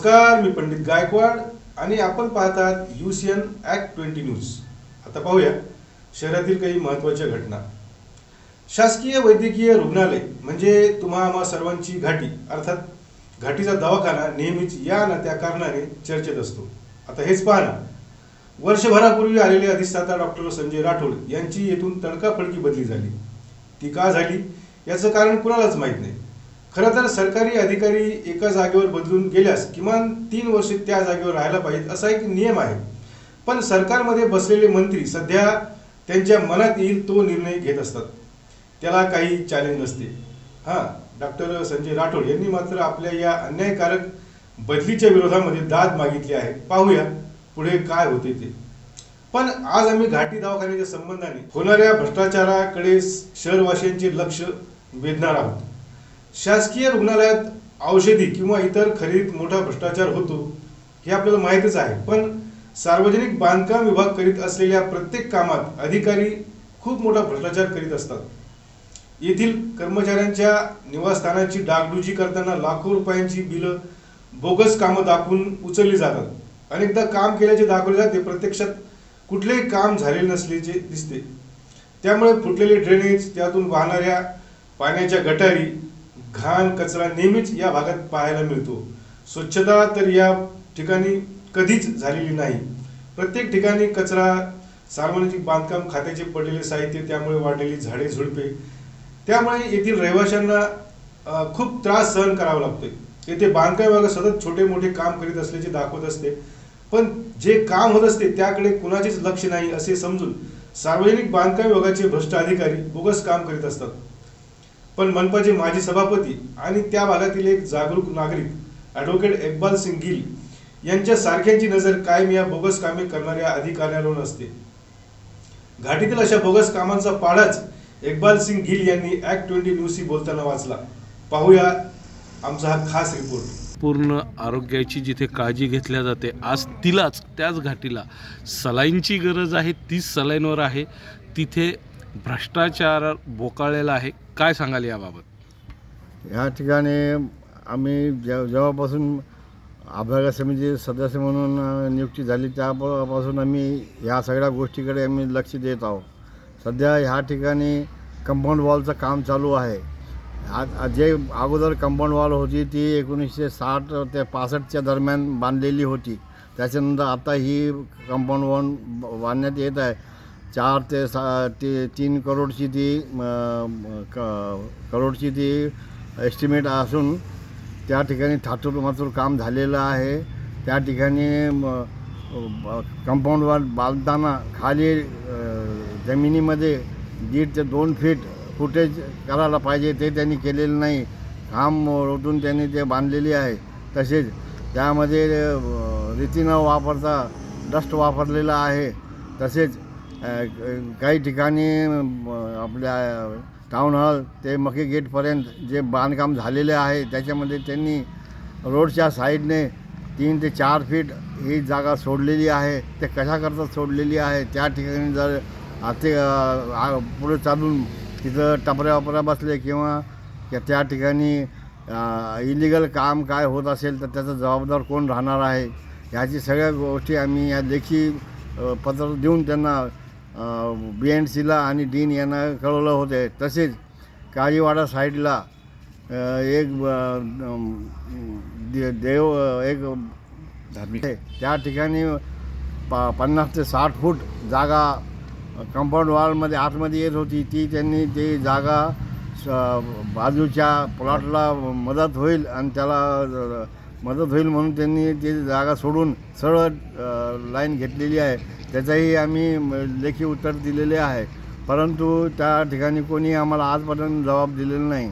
नमस्कार मी पंडित गायकवाड आणि आपण पाहतात U C N act twenty news आता पाहूया शहरातील काही महत्त्वाच्या घटना. शासकीय वैद्यकीय रुग्णालय म्हणजे तुम्हा आम्हा सर्वांची घाटी अर्थात घाटीचा दवाखाना नेहमीच या ना त्या कारणाने चर्चेत असतो. आता हेच पहा ना वर्षभरापूर्वी आलेले अधिष्ठाता डॉक्टर संजय राठोड यांची येथून तडकाफडकी बदली झाली. ती का झाली? याचं कारण कुणालाच माहीत नाही. खरं तर सरकारी अधिकारी एका जागेवर बदलून गेल्यास किमान तीन वर्षे त्या जागेवर राहायला पाहिजेत असा एक नियम आहे. पण सरकारमध्ये बसलेले मंत्री सध्या त्यांच्या मनात येईल तो निर्णय घेत असतात. त्याला काही चॅलेंज नसते. हां डॉक्टर संजय राठोड यांनी मात्र आपल्या या अन्यायकारक बदलीच्या विरोधामध्ये दाद मागितली आहे. पाहूया पुढे काय होते ते. पण आज आम्ही घाटी दवाखान्याच्या संबंधाने होणाऱ्या भ्रष्टाचाराकडे शहरवासियांचे लक्ष वेधणार आहोत. शासकीय रुग्णालयात औषधी किंवा इतर खरेदीत मोठा भ्रष्टाचार होतो हे आपल्याला माहीतच आहे. पण सार्वजनिक बांधकाम विभाग करीत असलेल्या प्रत्येक कामात अधिकारी खूप मोठा भ्रष्टाचार करीत असतात. येथील कर्मचाऱ्यांच्या निवासस्थानाची डागडुजी करताना लाखो रुपयांची बिलं बोगस कामं दाखवून उचलली जातात. अनेकदा काम केल्याचे दाखवले जाते प्रत्यक्षात कुठलेही काम झालेले नसल्याचे दिसते. त्यामुळे फुटलेले ड्रेनेज त्यातून वाहणाऱ्या पाण्याच्या गटारी घाण कचरा नेहमीच या भागात पाहायला मिळतो. स्वच्छता तर या ठिकाणी कधीच झालेली नाही. प्रत्येक ठिकाणी कचरा सार्वजनिक बांधकाम खात्याचे पडलेले साहित्य त्यामुळे वाढलेली झाडे झुडपे. त्यामुळे येथील रहिवाशांना खूप त्रास सहन करावा लागतोय. येथे बांधकाम विभाग सतत छोटे मोठे काम करीत असल्याचे दाखवत असते. पण जे काम होत असते त्याकडे कुणाचेच लक्ष नाही असे समजून सार्वजनिक बांधकाम विभागाचे भ्रष्ट अधिकारी बोगस काम करीत असतात. पण मनपाचे माजी सभापती आणि त्या भागातील एक जागरूक नागरिक ॲडव्होकेट इक्बाल सिंग गिल यांच्या सारख्यांची नजर कायम या बोगस कामे करणाऱ्या अधिकाऱ्यांवर असते घाटीतील अशा बोगस कामांचा पाडाच इक्बाल सिंग गिल यांनी ॲक्ट ट्वेंटी न्यूजशी बोलताना वाचला. पाहूया आमचा हा खास रिपोर्ट. पूर्ण आरोग्याची जिथे काळजी घेतल्या जाते आज तिलाच त्याच घाटीला सलाईनची गरज आहे तीच सलाईनवर आहे. तिथे भ्रष्टाचार बोकाळलेला आहे. काय सांगाल याबाबत? ह्या ठिकाणी आम्ही जे जेव्हापासून अभ्यागत समिती सदस्य म्हणून नियुक्ती झाली त्यापासून आम्ही ह्या सगळ्या गोष्टीकडे आम्ही लक्ष देत आहोत. सध्या ह्या ठिकाणी कंपाऊंड वॉलचं काम चालू आहे. आ- जे अगोदर कंपाऊंड वॉल होती ती एकोणीसशे साठ ते पासष्टच्या दरम्यान बांधलेली होती. त्याच्यानंतर आता ही कंपाऊंड वॉल बांधण्यात येत आहे. चार ते सा ते तीन करोडची ती क करोडची ती एस्टिमेट असून त्या ठिकाणी थातूर मातूर काम झालेलं आहे. त्या ठिकाणी कंपाऊंडवर बांधताना खाली जमिनीमध्ये दीड ते दोन फीट फुटेज करायला पाहिजे ते त्यांनी केलेलं नाही. काम रोटून त्यांनी ते बांधलेली आहे. तसेच त्यामध्ये अ, रेती न वापरता डस्ट वापरलेला आहे. तसेच काही ठिकाणी आपल्या टाऊन हॉल ते मके गेटपर्यंत जे बांधकाम झालेले आहे त्याच्यामध्ये त्यांनी रोडच्या साईडने तीन ते चार फीट ही जागा सोडलेली आहे. ते कशाकरता सोडलेली आहे? त्या ठिकाणी जर आते पुढे चालून तिथं टपऱ्या वपऱ्या बसले किंवा त्या- त्या ठिकाणी इलिगल काम काय होत असेल तर त्याचा जबाबदार कोण राहणार आहे? ह्याची सगळ्या गोष्टी आम्ही या लेखी पत्र देऊन त्यांना बी एन सीला आणि डीन यांना कळवलं होते. तसेच काळीवाडा साईडला एक देव एक धार्मिक. आहे. त्या ठिकाणी प पन्नास ते साठ फूट जागा कंपाऊंड वॉलमध्ये आतमध्ये येत होती. ती त्यांनी ती जागा बाजूच्या प्लॉटला मदत होईल आणि त्याला मदत होईल म्हणून त्यांनी ती जागा सोडून सरळ लाईन घेतलेली आहे. त्याचंही आम्ही म, लेखी उत्तर दिलेले आहे. परंतु त्या ठिकाणी कोणी आम्हाला आजपर्यंत जबाब दिलेला नाही.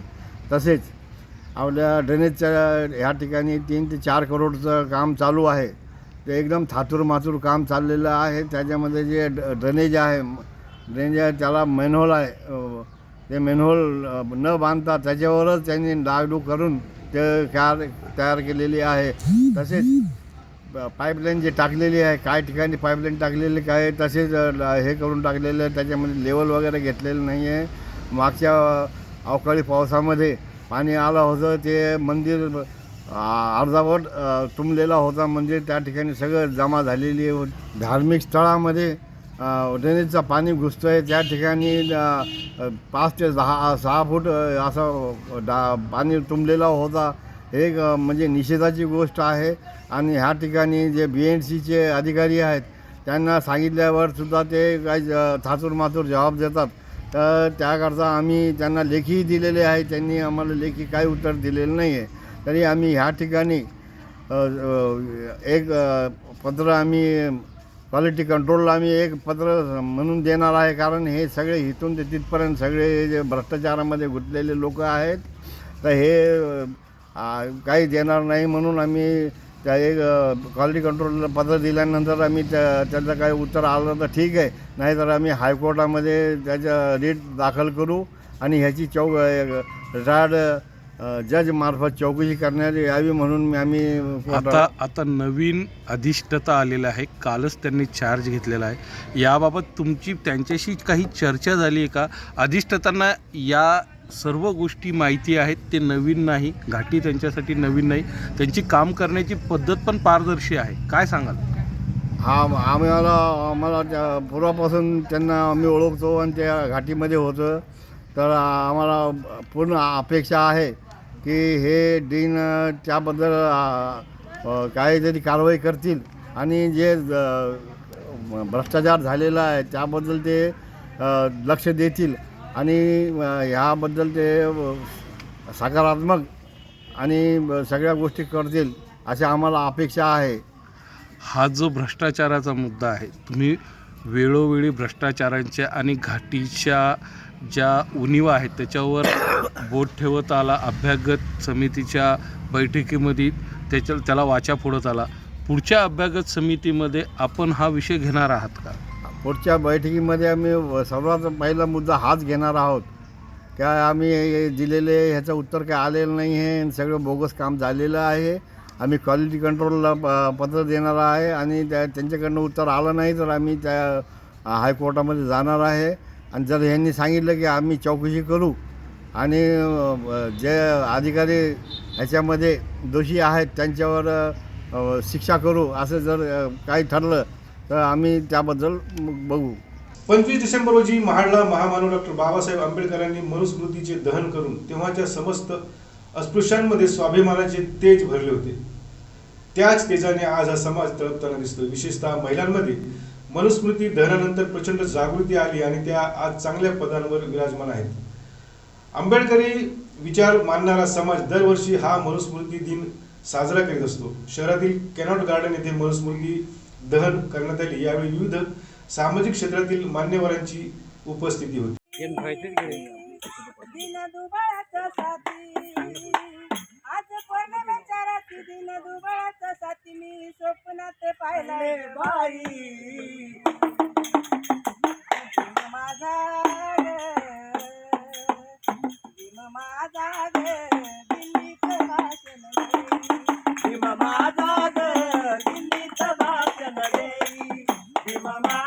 तसेच आपल्या ड्रेनेजच्या ह्या ठिकाणी तीन ते चार करोडचं काम चालू आहे. ते एकदम थातूरमातूर काम चाललेलं आहे. त्याच्यामध्ये जे ड- ड्रेनेज आहे ड्रेनेज आहे त्याला मेनहोल आहे. ते मेनहोल न बांधता त्याच्यावरच त्यांनी डागडूग करून ते कार तयार केलेली आहे. तसेच पाईपलाईन जे टाकलेली आहे काय ठिकाणी पाईपलाईन टाकलेली काय तसेच हे करून टाकलेलं आहे त्याच्यामध्ये लेवल वगैरे घेतलेलं नाही आहे मागच्या अवकाळी पावसामध्ये पाणी आलं होतं ते मंदिर अर्धावट तुंबलेला होता म्हणजे त्या ठिकाणी सगळं जमा झालेली आहे. धार्मिक स्थळामध्ये ड्रेनेजचं पाणी घुसतं आहे त्या ठिकाणी पाच ते दहा सहा फूट असं डा पाणी तुंबलेला होता एक म्हणजे निषेधाची गोष्ट आहे. आणि ह्या ठिकाणी जे बी एन सीचे अधिकारी आहेत त्यांना सांगितल्यावर सुद्धा ते काही थाचूर माथूर जबाब देतात. तर त्याकरता आम्ही त्यांना लेखीही दिलेले आहे. त्यांनी आम्हाला लेखी काही उत्तर दिलेलं नाही आहे तरी आम्ही ह्या ठिकाणी एक पत्र आम्ही क्वालिटी कंट्रोलला आम्ही एक पत्र म्हणून देणार आहे. कारण हे सगळे इथून ते तिथपर्यंत सगळे जे भ्रष्टाचारामध्ये गुंतलेले लोक आहेत तर हे काही देणार नाही म्हणून आम्ही त्या एक क्वालिटी कंट्रोलला पत्र दिल्यानंतर आम्ही त्या त्याचं काही उत्तर आलं तर ठीक आहे. नाहीतर आम्ही हायकोर्टामध्ये त्याचं रीट दाखल करू आणि ह्याची चौ रिटायर्ड जजमार्फत चौकशी करण्यात यावी म्हणून आम्ही आता आता नवीन अधिष्ठता आलेला आहे. कालच त्यांनी चार्ज घेतलेला आहे. याबाबत तुमची त्यांच्याशी काही चर्चा झाली आहे का? अधिष्ठतांना या सर्व गोष्टी माहिती आहेत ते नवीन नाही घाटी त्यांच्यासाठी नवीन नाही. त्यांची काम करण्याची पद्धत पण पारदर्शी आहे. काय सांगाल? हा आम्हाला आम्हाला त्या पूर्वापासून त्यांना आम्ही ओळखतो आणि त्या घाटीमध्ये होतं. तर आम्हाला पूर्ण अपेक्षा आहे की हे डीन त्याबद्दल काहीतरी कारवाई करतील. आणि जे भ्रष्टाचार झालेला आहे त्याबद्दल ते लक्ष देतील. आणि ह्याबद्दल ते सकारात्मक आणि सगळ्या गोष्टी करतील अशी आम्हाला अपेक्षा आहे. हा जो भ्रष्टाचाराचा मुद्दा आहे तुम्ही वेळोवेळी भ्रष्टाचारांच्या आणि घाटीच्या ज्या उणीवा आहेत त्याच्यावर बोट ठेवत आला अभ्यागत समितीच्या बैठकीमध्ये त्याच्या त्याला वाचा फोडत आला. पुढच्या अभ्यागत समितीमध्ये आपण हा विषय घेणार आहात का? पुढच्या बैठकीमध्ये आम्ही सर्वात पहिला मुद्दा हाच घेणार आहोत. काय आम्ही दिलेले ह्याचं उत्तर काय आलेलं नाही आहे आणि सगळं बोगस काम झालेलं आहे. आम्ही क्वालिटी कंट्रोलला प- पत्र देणार आहे आणि त्या त्यांच्याकडनं उत्तर आलं नाही तर आम्ही त्या हायकोर्टामध्ये जाणार आहे. आणि जर ह्यांनी सांगितलं की आम्ही चौकशी करू आणि जे अधिकारी ह्याच्यामध्ये दोषी आहेत त्यांच्यावर शिक्षा करू असं जर काही ठरलं तर आम्ही त्याबद्दल बघू. पंचवीस डिसेंबर रोजी महाडला महामानव डॉक्टर बाबासाहेब आंबेडकरांनी मनुस्मृतीचे दहन करून तेव्हाच्या समस्त अस्पृश्यांमध्ये स्वाभिमानाचे तेज भरले होते. त्याच तेजाने आज हा समाज तळपताना दिसतो विशेषतः महिलांमध्ये मनुस्मृती दहनानंतर प्रचंड जागृती आली आणि त्या आज चांगल्या पदांवर विराजमान आहेत. आंबेडकरी विचार मानणारा समाज दरवर्षी हा मनुस्मृती दिन साजरा करीत असतो. शहरातील कॅनॉट गार्डन येथे मनुस्मृती दहन करण्यात आली. यावेळी विविध सामाजिक क्षेत्रातील मान्यवरांची उपस्थिती होती. दिन दुबळाचा साथी आज पौर्णिमेच्या रात्री दिन दुबळाचा साथी मी स्वप्नात पाहिला बाई. दिन माझा माझा ग, दिल्लीत भाषण देई. दिन माझा ग, दिन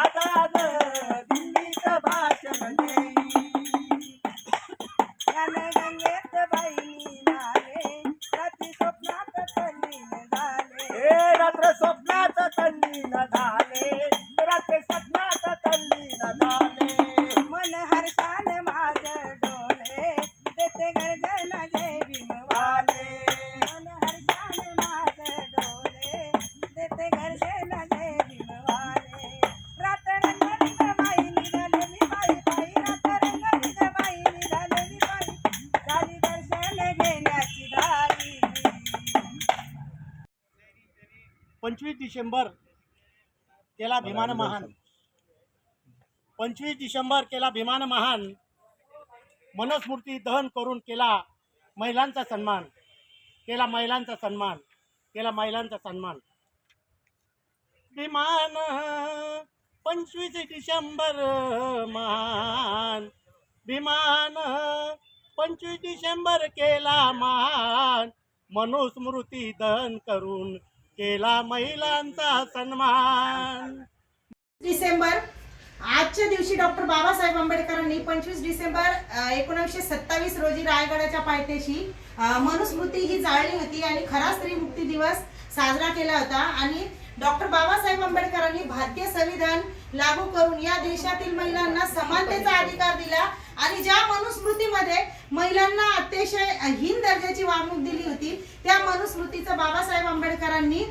डिसेंबर केला भीमान महान. पंचवीस डिसेंबर केला भीमान महान. मनुस्मृती दहन करून केला महिलांचा सन्मान. केला महिलांचा सन्मान. केला महिलांचा सन्मान. विमान पंचवीस डिसेंबर महान. विमान पंचवीस डिसेंबर केला महान. मनुस्मृती दहन करून केला महिलांचा सन्मान. डिसेंबर आजच्या दिवशी डॉक्टर बाबासाहेब आंबेडकरांनी पंचवीस डिसेंबर एकोणीसशे सत्तावीस रोजी रायगडाच्या पायथ्याशी मनुस्मृती ही जाळली होती आणि खरा स्त्री मुक्ती दिवस साजरा केला होता. आणि डॉक्टर बाबासाहेब आंबेडकरांनी भारतीय संविधान लागू करून या देशातील महिलांना समानतेचा अधिकार दिला. आणि ज्या मनुस्मृतीमध्ये महिलांना अतिशय हीन दर्जाची वागणूक दिली होती त्या मनुस्मृतीचा बाबासाहेब आंबेडकरांनी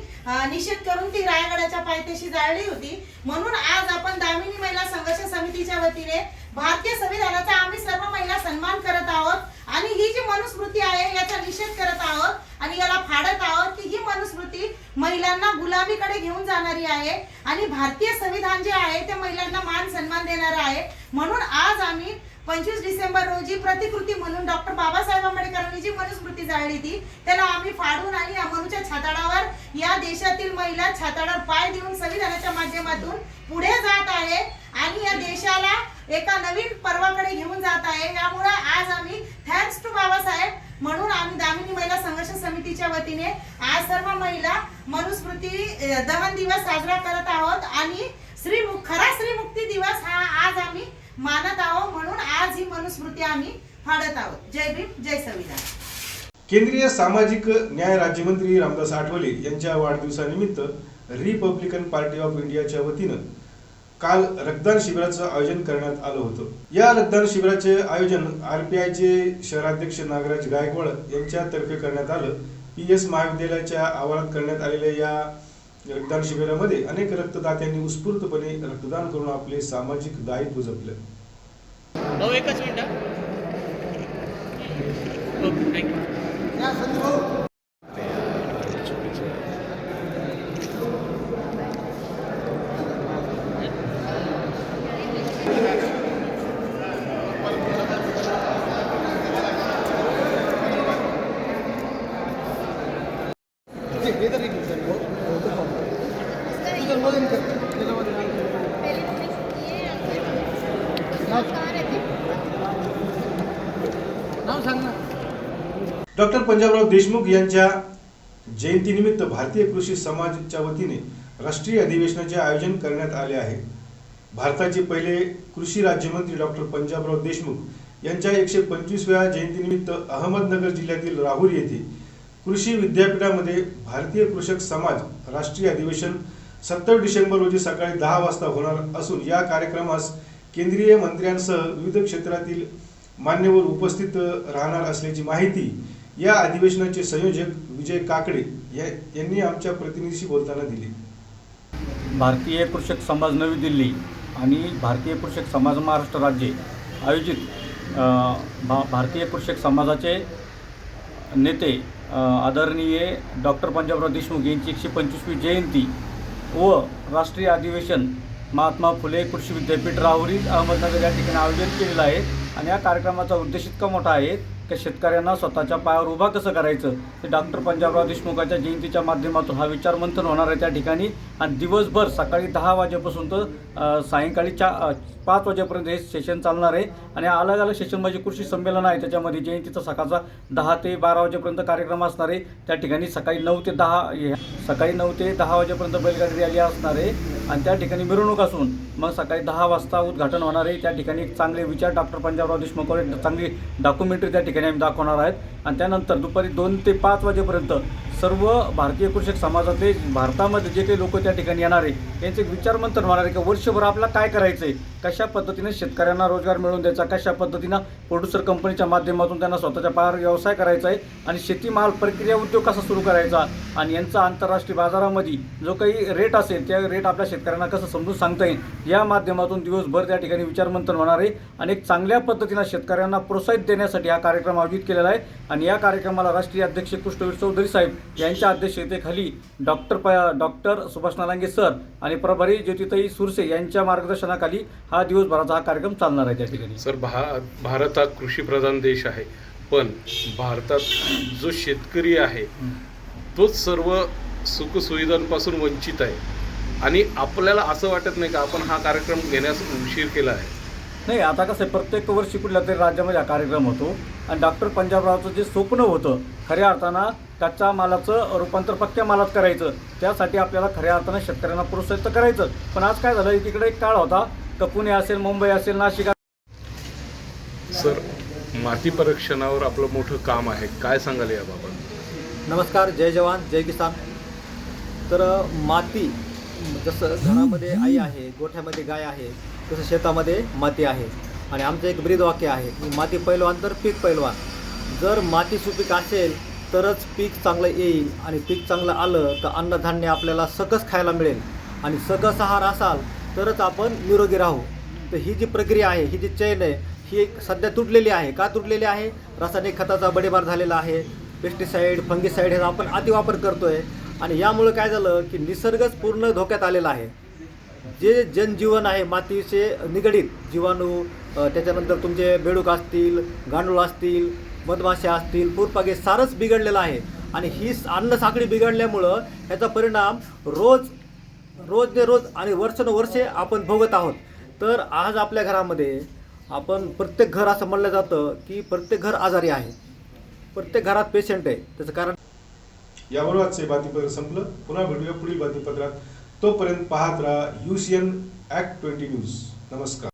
निषेध करून ती रायगडाच्या पायथ्याशी जाळली होती. म्हणून आज आपण दामिनी महिला संघर्ष समितीच्या वतीने भारतीय संविधानाचा आम्ही सर्व महिला सन्मान करत आहोत आणि ही जी मनुस्मृती आहे याचा निषेध करत आहोत आणि याला फाडत आहोत की ही मनुस्मृती महिलांना गुलामीकडे घेऊन जाणारी आहे आणि भारतीय संविधान जे आहे ते महिलांना मान सन्मान देणार आहे. म्हणून आज आम्ही पंचवीस डिसेंबर रोजी प्रतिकृती म्हणून डॉक्टर बाबासाहेब आंबेडकरांनी जी मनुस्मृती जाळली ती त्याला आम्ही फाडून आणि अमरूच्या छाताडावर या देशातील महिला छाताडावर पाय देऊन संविधानाच्या माध्यमातून पुढे जात आहे आणि या देशाला एका नवीन पर्वाकडे घेऊन जात आहे. यामुळे आज आम्ही थँक्स टू बाबासाहेब म्हणून आम्ही दामिनी महिला संघर्ष समितीच्या वतीने आज सर्व महिला मनुस्मृती दहन दिवस साजरा करत आहोत आणि श्री खरा श्रीमुक्ती दिवस हा आज आम्ही मानत आहोत म्हणून आज ही मनुस्मृती आम्ही फाडत आहोत. जय भीम जय संविधान. केंद्रीय सामाजिक न्याय राज्यमंत्री रामदास आठवले यांच्या वाढदिवसानिमित्त रिपब्लिकन पार्टी ऑफ इंडियाच्या वतीनं काल रक्तदान शिबिराचं आयोजन करण्यात आलं होतं. या रक्तदान शिबिराचे आयोजन आर पी आयचे शहराध्यक्ष नागराज गायकवाड यांच्यातर्फे करण्यात आलं. पी एस महाविद्यालयाच्या आवारात करण्यात आलेल्या या रक्तदान शिबिरामध्ये अनेक रक्तदात्यांनी उत्स्फूर्तपणे रक्तदान करून आपले सामाजिक दायित्व जपलं. डॉक्टर पंजाबराव देशमुख यांच्या जयंतीनिमित्त भारतीय कृषी समाजच्या वतीने राष्ट्रीय अधिवेशनाचे आयोजन करण्यात आले आहे. भारताचे पहिले कृषी राज्यमंत्री डॉक्टर पंजाबराव देशमुख यांच्या एकशे पंचवीसव्या जयंतीनिमित्त अहमदनगर जिल्ह्यातील राहुरी येथे कृषी विद्यापीठामध्ये भारतीय कृषक समाज राष्ट्रीय अधिवेशन सत्तर डिसेंबर रोजी सकाळी दहा वाजता होणार असून या कार्यक्रमास केंद्रीय मंत्र्यांसह विविध क्षेत्रातील मान्यवर उपस्थित राहणार असल्याची माहिती या अधिवेशनाचे संयोजक विजय काकडे या- यांनी आमच्या प्रतिनिधीशी बोलताना दिली. भारतीय कृषक समाज नवी दिल्ली आणि भारतीय कृषक समाज महाराष्ट्र राज्य आयोजित भा भारतीय कृषक समाजाचे नेते आदरणीय डॉक्टर पंजाबराव देशमुख यांची एकशे पंचवीसवी जयंती व राष्ट्रीय अधिवेशन महात्मा फुले कृषी विद्यापीठ राहुरी अहमदनगर या ठिकाणी आयोजन केलेलं आहे. आणि या कार्यक्रमाचा उद्देश इतका मोठा आहे की शेतकऱ्यांना स्वतःच्या पायावर उभा कसं करायचं? ते डॉक्टर पंजाबराव देशमुखाच्या जयंतीच्या माध्यमातून हा विचार मंथन होणार आहे त्या ठिकाणी. आणि दिवसभर सकाळी दहा वाजेपासून तर सायंकाळी चा पाच वाजेपर्यंत हे सेशन चालणार आहे. आणि अलग अलग सेशन म्हणजे कृषी संमेलन आहे. त्याच्यामध्ये जयंतीचा सकाळचा दहा ते बारा वाजेपर्यंत कार्यक्रम असणार आहे. त्या ठिकाणी सकाळी नऊ ते दहा सकाळी नऊ ते दहा वाजेपर्यंत बैलगाडी रॅली असणार आहे. आणि त्या ठिकाणी मिरवणूक असून मग सकाळी दहा वाजता उद्घाटन होणार आहे. त्या ठिकाणी एक चांगले विचार डॉक्टर पंजाबराव देशमुख चांगली डॉक्युमेंटरी त्या ठिकाणी आम्ही दाखवणार आहेत. आणि त्यानंतर दुपारी दोन ते पाच वाजेपर्यंत सर्व भारतीय कृषक समाजातले भारतामध्ये जे काही लोक त्या ठिकाणी येणार आहे यांचे एक विचार मंथन होणार आहे की वर्षभर आपला काय करायचं आहे कशा पद्धतीने शेतकऱ्यांना रोजगार मिळवून द्यायचा? कशा पद्धतीनं प्रोड्युसर कंपनीच्या माध्यमातून त्यांना स्वतःच्या पायावर व्यवसाय करायचा आहे? आणि शेतीमाल प्रक्रिया उद्योग कसा सुरू करायचा? आणि यांचा आंतरराष्ट्रीय बाजारामध्ये जो काही रेट असेल त्या रेट आपल्या शेतकऱ्यांना कसं समजून सांगता येईल? या माध्यमातून दिवसभर त्या ठिकाणी विचारमंथन होणार आहे. आणि एक चांगल्या पद्धतीनं शेतकऱ्यांना प्रोत्साहित देण्यासाठी हा कार्यक्रम आयोजित केलेला आहे. आणि या कार्यक्रमाला राष्ट्रीय अध्यक्ष कृष्णवीर चौधरी साहेब यांच्या अध्यक्षतेखाली डॉक्टर प डॉक्टर सुभाष नालांगे सर आणि प्रभारी ज्योतिताई सुरसे यांच्या मार्गदर्शनाखाली हा दिवसभराचा हा कार्यक्रम चालणार आहे त्या ठिकाणी. सर भा भारत हा कृषीप्रधान देश आहे पण भारतात जो शेतकरी आहे तोच सर्व सुखसुविधांपासून वंचित आहे. आणि आपल्याला असं वाटत नाही का आपण हा कार्यक्रम घेण्यास उशीर केला आहे? नाही आता कसं आहे प्रत्येक वर्षी कुठल्या तरी राज्यामध्ये हा कार्यक्रम होतो. आणि डॉक्टर पंजाबरावचं जे स्वप्न होतं खऱ्या अर्थानं कच्च्या मालाचं रूपांतर पक्क्या मालात करायचं. त्यासाठी आपल्याला खऱ्या अर्थानं शेतकऱ्यांना प्रोत्साहित तर करायचं. पण आज काय झालं? एकीकडे एक काळ होता. तर पुणे असेल मुंबई असेल नाशिक सर माती परीक्षणावर आपलं मोठं काम आहे. काय सांगाल याबाबत? नमस्कार जय जवान जय किसान. तर माती जसं घरामध्ये आई आहे गोठ्यामध्ये गाय आहे तसं शेतामध्ये माती आहे. आणि आमचं एक ब्रीद वाक्य आहे की माती पैलवान तर पीक पैलवान. जर माती सुपीक असेल तरच पीक चांगलं येईल आणि पीक चांगलं आलं तर अन्नधान्य आपल्याला सकस खायला मिळेल. आणि सकस आहार असाल तरच आपण निरोगी राहू. तर ही जी प्रक्रिया आहे ही जी चैन आहे ही एक सध्या तुटलेली आहे. का तुटलेली आहे? रासायनिक खताचा बडेबार झालेला आहे. पेस्टिसाईड फंगिसाईड ह्याचा आपण अतिवापर करतोय. आणि यामुळे काय झालं की निसर्गच पूर्ण धोक्यात आलेला आहे. जे जनजीवन आहे मातीचे निगडीत जीवाणू त्याच्यानंतर तुमचे बेडूक असतील गांडूळ असतील मधमाशा असतील पूरपागे सारच बिघडलेलं आहे. आणि ही अन्न साखळी बिघडल्यामुळं ह्याचा परिणाम रोज रोज ने रोज आणि वर्षानुवर्षे आपण भोगत आहोत. तर आज आपल्या घरामध्ये आपण प्रत्येक घर असं म्हणलं जातं की प्रत्येक घर आजारी आहे. प्रत्येक घरात पेशंट आहे. त्याचं कारण याबरोबरच हे बातमीपत्र संपलं. पुन्हा भेटूया पुढील बातमीपत्रात. तोपर्यंत पाहत राहा युसीएन ॲक्ट ट्वेंटी न्यूज नमस्कार.